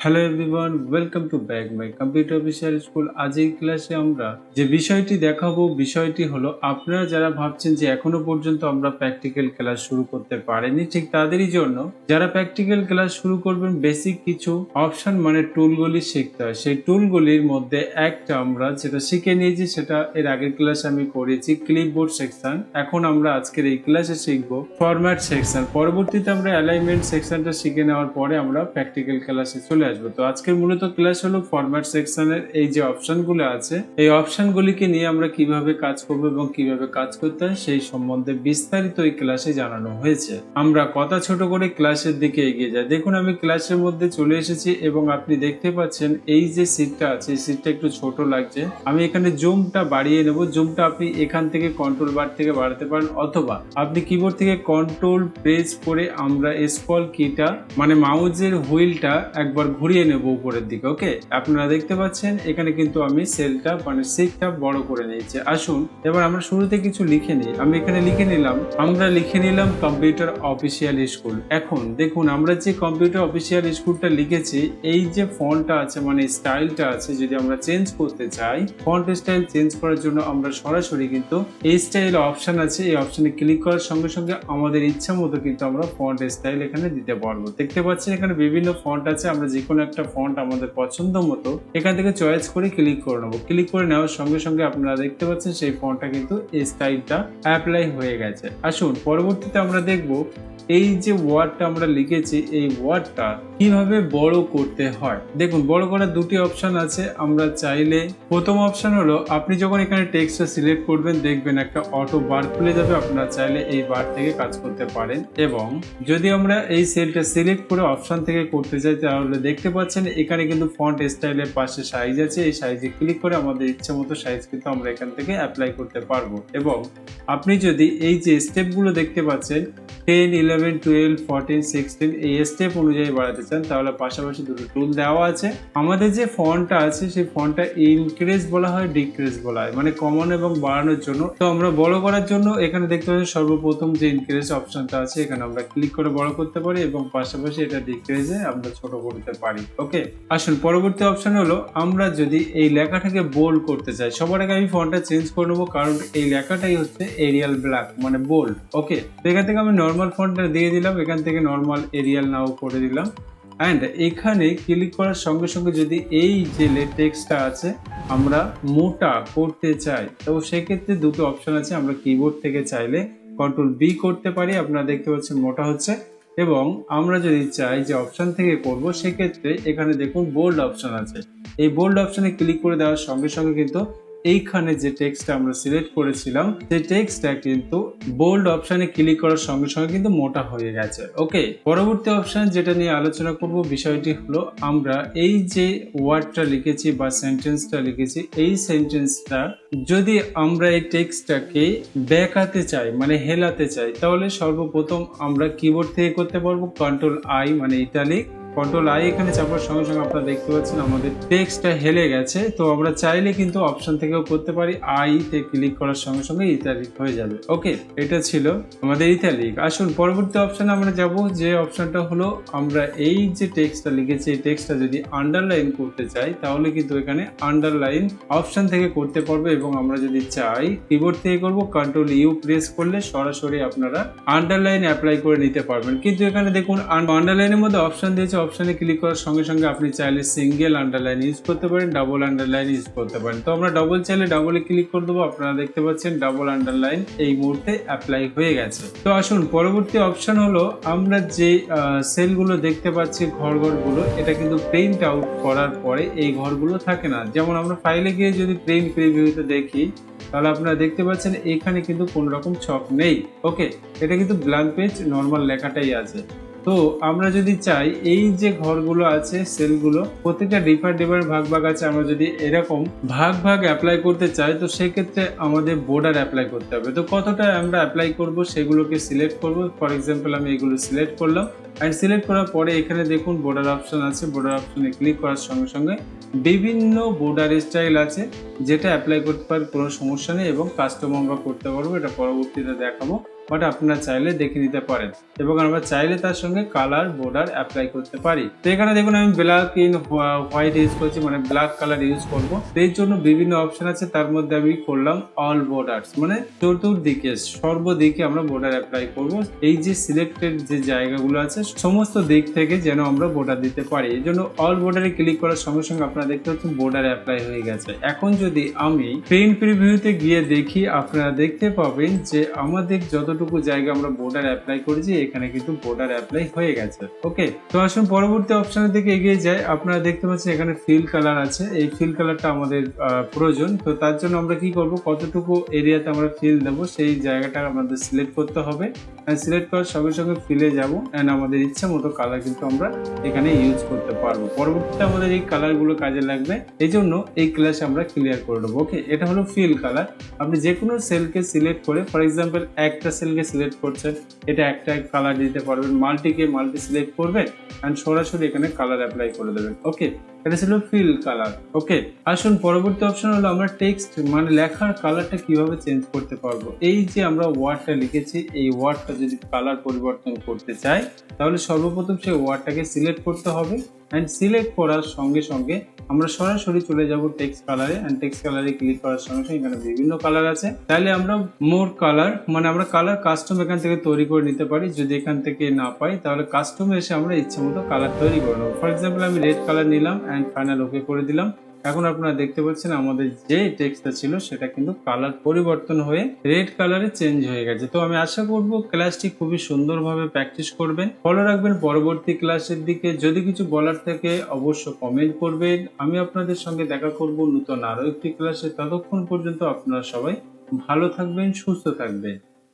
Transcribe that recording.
Hello everyone welcome to back my computer official school আজ এই ক্লাসে আমরা যে বিষয়টি দেখাবো, বিষয়টি হলো আপনারা যারা ভাবছেন যে এখনও পর্যন্ত আমরা প্র্যাকটিক্যাল ক্লাস শুরু করতে পারিনি, ঠিক তাদেরই জন্য যারা প্র্যাকটিক্যাল ক্লাস শুরু করবেন বেসিক কিছু অপশন মানে টুলগুলি শিখতে হয়। সেই টুলগুলির মধ্যে একটা আমরা যেটা শিখে নিয়েছি, সেটা এর আগের ক্লাসে আমি করেছি ক্লিপবোর্ড সেকশন এখন আমরা আজকের এই ক্লাসে শিখব ফরম্যাট সেকশন পরবর্তীতে আমরা অ্যালাইনমেন্ট সেকশনটা শিখে নেওয়ার পরে আমরা প্র্যাকটিক্যাল ক্লাসে চলে আসব। তো আজকের মূলত ক্লাস হলো ফরম্যাট সেকশনের এই যে অপশনগুলো আছে, এই অপশনগুলিকে নিয়ে আমরা কীভাবে কাজ করব এবং কীভাবে কাজ করতে হয় সেই সম্বন্ধে বিস্তারিত এই ক্লাসে জানানো হয়েছে। আমরা কথা ছোট করে ক্লাসের দিকে এগিয়ে যাই। দেখুন, আমি ক্লাসের মধ্যে চলে এসেছি এবং আপনি দেখতে পাচ্ছেন এই যে সিটটা আছে, এই সিটটা একটু ছোট লাগছে। আমি এখানে জুমটা বাড়িয়ে নেব। জুমটা আপনি এখান থেকে কন্ট্রোল বার থেকে বাড়াতে পারেন অথবা আপনি কিবোর্ড থেকে কন্ট্রোল প্রেস করে আমরা স্কল কিটা মানে মাউজের হুইলটা একবার ঘুরিয়ে নেব উপরের দিকে ওকে আপনারা দেখতে পাচ্ছেন, এখানে কিন্তু আমি সেলটা মানে সিটটা বড় করে নিয়েছি। আসুন, এবার আমরা শুরুতে কিছু লিখে নিই। আমি এখানে লিখে নিলাম, আমরা লিখে নিলাম কম্পিউটার অফিসিয়াল স্কুল এখন দেখুন, আমরা যে কম্পিউটার অফিসিয়াল স্কুলটা লিখেছি, এই যে ফন্টটা আছে মানে স্টাইলটা আছে, যদি আমরা চেঞ্জ করতে চাই ফন্ট স্টাইল চেঞ্জ করার জন্য আমরা সরাসরি কিন্তু এই স্টাইল অপশন আছে, এই অপশনে ক্লিক করার সঙ্গে সঙ্গে আমাদের ইচ্ছা মতো কিন্তু আমরা ফন্ট স্টাইল এখানে দিতে পারব। দেখতে পাচ্ছেন, এখানে বিভিন্ন ফন্ট আছে, আমরা যে কোনো একটা ফন্ট আমাদের পছন্দ মতো, এখান থেকে চয়েস করে ক্লিক করে নেব। ক্লিক করে নেওয়ার সঙ্গে সঙ্গে আপনারা দেখতে পাচ্ছেন সেই ফন্টটা কিন্তু এই স্টাইলটা অ্যাপ্লাই হয়ে গেছে। আসুন, পরবর্তীতে আমরা দেখব এই যে ওয়ার্ডটা আমরা লিখেছি, এই ওয়ার্ডটা কীভাবে বড় করতে হয়? দেখুন, বড় করার দুটি অপশন আছে। আমরা চাইলে, প্রথম অপশন হলো, আপনি যখন এখানে টেক্সটটা সিলেক্ট করবেন, দেখবেন একটা অটো বার খুলে যাবে। আপনারা চাইলে এই বার থেকে কাজ করতে পারেন। এবং যদি আমরা এই সেলটা সিলেক্ট করে অপশন থেকে করতে চাই তাহলে দেখতে পাচ্ছেন, এখানে কিন্তু ফন্ট স্টাইলের পাশে সাইজ আছে। এই সাইজে ক্লিক করে আমাদের ইচ্ছে মতো সাইজ কিন্তু আমরা এখান থেকে অ্যাপ্লাই করতে পারব। এবং আপনি যদি এই যে স্টেপগুলো দেখতে পাচ্ছেন ten eleven twelve fourteen sixteen এই স্টেপ অনুযায়ী বাড়াতে চান, তাহলে পাশাপাশি দুটো টুল দেওয়া আছে। আমাদের যে ফন্টটা আছে, সেই ফন্টটা ইনক্রিজ বলা হয় ডিক্রিজ বলা হয় মানে কমন এবং বাড়ানোর জন্য। তো আমরা বড় করার জন্য এখানে দেখতে পাচ্ছি সর্বপ্রথম যে ইনক্রিজ অপশনটা আছে, এখানে আমরা ক্লিক করে বড় করতে পারি এবং পাশাপাশি এটা ডিক্রিজে আমরা ছোট করতে পারি। ওকে আসুন, পরবর্তী অপশন হলো, আমরা যদি এই লেখাটাকে বোল্ড করতে চাই, সবার আগে আমি ফন্টটা চেঞ্জ করে নেব, কারণ এই লেখাটাই হচ্ছে এরিয়াল ব্ল্যাক মানে বোল্ড ওকে এখান থেকে আমি নর্মাল ফন্টটা দিয়ে দিলাম, এখান থেকে নর্মাল এরিয়াল নাও করে দিলাম। অ্যান্ড এখানে ক্লিক করার সঙ্গে সঙ্গে যদি এই যে টেক্সটটা আছে, আমরা মোটা করতে চাই, তো সেক্ষেত্রে দুটো অপশন আছে, আমরা কিবোর্ড থেকে চাইলে কন্ট্রোল বি করতে পারি, আপনারা দেখতে পাচ্ছেন মোটা হচ্ছে। এবং আমরা যদি চাই যে অপশন থেকে করব, সেক্ষেত্রে এখানে দেখুন বোল্ড অপশন আছে। এই বোল্ড অপশানে ক্লিক করে দেওয়ার সঙ্গে সঙ্গে কিন্তু এইখানে যে টেক্সটটা আমরা সিলেক্ট করেছিলাম, সেই টেক্সটটা কিন্তু বোল্ড অপশনে ক্লিক করার সঙ্গে সঙ্গে কিন্তু মোটা হয়ে গেছে। ওকে পরবর্তী অপশন যেটা নিয়ে আলোচনা করব বিষয়টি হলো, আমরা এই যে ওয়ার্ডটা লিখেছি বা সেন্টেন্সটা লিখেছি, এই সেন্টেন্সটা যদি আমরা এই টেক্সটটাকে বেঁকাতে চাই মানে হেলাতে চাই, তাহলে সর্বপ্রথম আমরা কিবোর্ড থেকে করতে পারব কন্ট্রোল আই মানে ইটালিক কন্ট্রোল আই এখানে চাপার সঙ্গে সঙ্গে আপনারা দেখতে পাচ্ছেন আমাদের টেক্সটটা হেলে গেছে। তো আমরা চাইলে কিন্তু অপশন থেকেও করতে পারি। আই তে ক্লিক করার সঙ্গে সঙ্গে ইতালিক হয়ে যাবে। ওকে এটা ছিল আমাদের ইতালিক আসুন, পরবর্তী অপশনে আমরা যাব, যে অপশনটা হলো আমরা এই যে টেক্সটটা লিখেছি, এই টেক্সটটা যদি আন্ডারলাইন করতে চাই, তাহলে কিন্তু এখানে আন্ডারলাইন অপশন থেকে করতে পারব এবং আমরা যদি চাই কিবোর্ড থেকে করব কন্ট্রোল ইউ প্রেস করলে সরাসরি আপনারা আন্ডারলাইন অ্যাপ্লাই করে নিতে পারবেন। কিন্তু এখানে দেখুন আন্ডারলাইনের মধ্যে অপশন দিয়েছে অপশনে ক্লিক করার সঙ্গে সঙ্গে আপনি চাইলে সিঙ্গেল আন্ডারলাইন ইউজ করতে পারেন ডাবল আন্ডারলাইন ইউজ করতে পারেন। তো আমরা ডবল চাইলে ডাবলে ক্লিক করে দেবো। আপনারা দেখতে পাচ্ছেন ডাবল আন্ডারলাইন এই মুহূর্তে অ্যাপ্লাই হয়ে গেছে। তো আসুন, পরবর্তী অপশন হলো আমরা যে সেলগুলো দেখতে পাচ্ছি ঘর ঘরগুলো এটা কিন্তু প্রিন্ট আউট করার পরে এই ঘরগুলো থাকে না। যেমন আমরা ফাইলে গিয়ে যদি প্রিন্ট প্রিভিউতে দেখি, তাহলে আপনারা দেখতে পাচ্ছেন এখানে কিন্তু কোনো রকম ছক নেই। ওকে এটা কিন্তু ব্ল্যাঙ্ক পেজ নর্মাল লেখাটাই আছে। তো আমরা যদি চাই এই যে ঘরগুলো আছে, সেলগুলো প্রত্যেকটা ডিফার ডিফার ভাগ ভাগ আছে, আমরা যদি এরকম ভাগ ভাগ অ্যাপ্লাই করতে চাই, তো সেক্ষেত্রে আমাদের বর্ডার অ্যাপ্লাই করতে হবে। তো কতটা আমরা অ্যাপ্লাই করব সেগুলোকে সিলেক্ট করব? ফর এক্সাম্পল আমি এগুলো সিলেক্ট করলাম। অ্যান্ড সিলেক্ট করার পরে এখানে দেখুন বর্ডার অপশন আছে। বর্ডার অপশনে ক্লিক করার সঙ্গে সঙ্গে বিভিন্ন বর্ডার স্টাইল আছে, যেটা অ্যাপ্লাই করতে পারে, কোনো সমস্যা নেই এবং কাস্টম আমরা করতে পারব। এটা পরবর্তীতে দেখাবো। বাট আপনারা চাইলে দেখে নিতে পারেন। এবং আমরা চাইলে তার সঙ্গে কালার বর্ডার অ্যাপ্লাই করতে পারি। তো এখানে দেখুন, আমি ব্ল্যাক ইন হোয়াইট ইউজ করছি মানে ব্ল্যাক কালার ইউজ করব। এর জন্য বিভিন্ন অপশন আছে, তার মধ্যে আমি করলাম অল বর্ডার্স মানে চতুর্দিকে, সর্বদিকে আমরা বর্ডার অ্যাপ্লাই করব। এই যে সিলেক্টেড যে জায়গাগুলো আছে, সমস্ত দিক থেকে যেন আমরা বর্ডার দিতে পারি। এই জন্য অল বর্ডারে ক্লিক করার সঙ্গে সঙ্গে আপনারা দেখতে পাচ্ছেন বর্ডার অ্যাপ্লাই হয়ে গেছে। এখন যদি আমি প্রিন্ট প্রিভিউতে গিয়ে দেখি, আপনারা দেখতে পাবেন যে আমাদের যতটুকু জায়গা আমরা বর্ডার অ্যাপ্লাই করেছি, এখানে কিন্তু বর্ডার অ্যাপ্লাই হয়ে গেছে। ওকে তো আসুন পরবর্তী অপশনের দিকে এগিয়ে যায় আপনারা দেখতে পাচ্ছেন এখানে ফিল কালার আছে। এই ফিল কালারটা আমাদের প্রয়োজন। তো তার জন্য আমরা কি করব? কতটুকু এরিয়াতে আমরা ফিল দেবো, সেই জায়গাটা আমাদের সিলেক্ট করতে হবে। সিলেক্ট করার সঙ্গে সঙ্গে ফিলে যাব। অ্যান্ড আমাদের ইচ্ছা মতো কালার কিন্তু আমরা এখানে ইউজ করতে পারব। পরবর্তীতে আমাদের এই কালারগুলো কাজে লাগবে। এই জন্য এই ক্লাসে আমরা ক্লিয়ার করে দেবো। ওকে এটা হলো ফিল কালার আপনি যে কোনো সেলকে সিলেক্ট করে ফর এক্সাম্পল একটা সেলকে সিলেক্ট করছেন এটা একটা কালার দিতে পারবেন। মাল্টিকে মাল্টি সিলেক্ট করবেন অ্যান্ড সরাসরি এখানে কালার অ্যাপ্লাই করে দেবেন। ওকে এটা ছিল ফিল কালার ওকে আসুন, পরবর্তী অপশন হলো আমরা টেক্সট মানে লেখার কালারটা কীভাবে চেঞ্জ করতে পারব? এই যে আমরা ওয়ার্ডটা লিখেছি, এই ওয়ার্ডটা যদি কালার পরিবর্তন করতে চাই, তাহলে সর্বপ্রথম সেই ওয়ার্ডটাকে সিলেক্ট করতে হবে অ্যান্ড সিলেক্ট করার সঙ্গে সঙ্গে আমরা সরাসরি চলে যাব টেক্সট কালারে অ্যান্ড টেক্সট কালারে ক্লিক করার সঙ্গে সঙ্গে এখানে বিভিন্ন কালার আছে। তাহলে আমরা মোর কালার মানে আমরা কালার কাস্টম এখান থেকে তৈরি করে নিতে পারি, যদি এখান থেকে না পাই, তাহলে কাস্টমে এসে আমরা ইচ্ছে মতো কালার তৈরি করে নেব। ফর এক্সাম্পল আমি রেড কালার নিলাম অ্যান্ড ফাইনাল ওকে করে দিলাম। এখন আপনারা দেখতে পাচ্ছেন আমাদের যে টেক্সটটা ছিল, সেটা কিন্তু কালার পরিবর্তন হয়ে রেড কালারে চেঞ্জ হয়ে গেছে। তো আমি আশা করব ক্লাসটি খুবই সুন্দরভাবে প্র্যাকটিস করবেন। ফলো রাখবেন পরবর্তী ক্লাসের দিকে। যদি কিছু বলার থাকে, অবশ্য কমেন্ট করবেন। আমি আপনাদের সঙ্গে দেখা করব নতুন আরও একটি ক্লাসে ততক্ষণ পর্যন্ত আপনারা সবাই ভালো থাকবেন, সুস্থ থাকবেন।